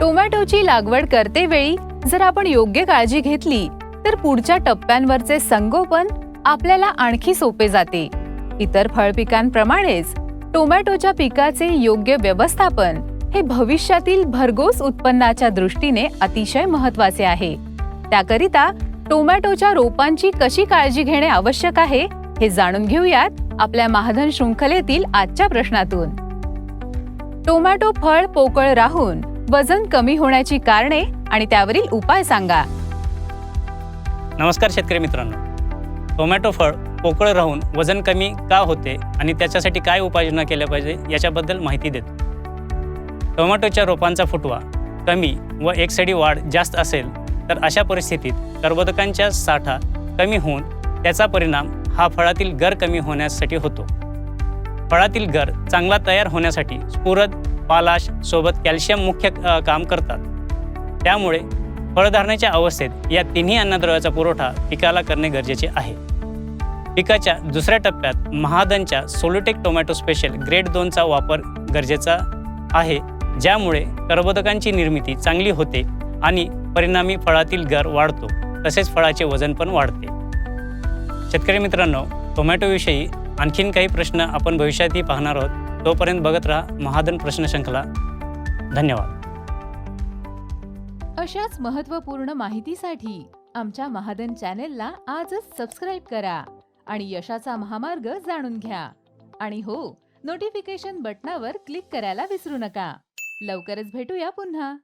टोमॅटोची लागवड करते वेळी जर आपण योग्य काळजी घेतली तर पुढच्या टप्प्यांवरचे संगोपन आपल्याला आणखी सोपे जाते. इतर फळपिकांप्रमाणेच टोमॅटोच्या पिकाचे योग्य व्यवस्थापन हे भविष्यातील भरघोस उत्पन्नाच्या दृष्टीने अतिशय महत्त्वाचे आहे. त्याकरिता टोमॅटोच्या रोपांची कशी काळजी घेणे आवश्यक आहे हे जाणून घेऊयात आपल्या महाधन शृंखलेतील आजच्या प्रश्नातून. टोमॅटो फळ पोकळ राहून वजन कमी होण्याची कारणे आणि त्यावरील उपाय सांगा. नमस्कार शेतकरी मित्रांनो. टोमॅटो फळ पोकळ राहून वजन कमी का होते आणि त्याच्यासाठी काय उपाययोजना केल्या पाहिजे याच्याबद्दल माहिती देतो. टोमॅटोच्या रोपांचा फुटवा कमी व एकसडी वाढ जास्त असेल तर अशा परिस्थितीत कर्बोदकांचा साठा कमी होऊन त्याचा परिणाम हा फळातील गर कमी होण्यासाठी होतो. फळातील गर चांगला तयार होण्यासाठी स्फुरद पालाश सोबत कॅल्शियम मुख्य काम करतात. त्यामुळे फळधारणेच्या अवस्थेत या तिन्ही अन्नद्रव्याचा पुरवठा पिकाला करणे गरजेचे आहे. पिकाच्या दुसऱ्या टप्प्यात महादनच्या सोलोटेक टोमॅटो स्पेशल ग्रेड दोनचा वापर गरजेचा आहे ज्यामुळे कर्बोदकांची निर्मिती चांगली होते आणि परिणामी फळातील गर वाढतो तसेच फळाचे वजन पण वाढते. शेतकरी मित्रांनो टोमॅटोविषयी आणखीन काही प्रश्न आपण भविष्यातही पाहणार आहोत. तोपर्यंत बघत राहा महादन प्रश्न धन्यवाद. अशाच महत्त्वपूर्ण माहितीसाठी आमच्या महादन चॅनेलला आजच सबस्क्राईब करा आणि यशाचा महामार्ग जाणून घ्या. आणि हो नोटिफिकेशन बटनावर क्लिक करायला विसरू नका. लवकरच भेटूया पुन्हा.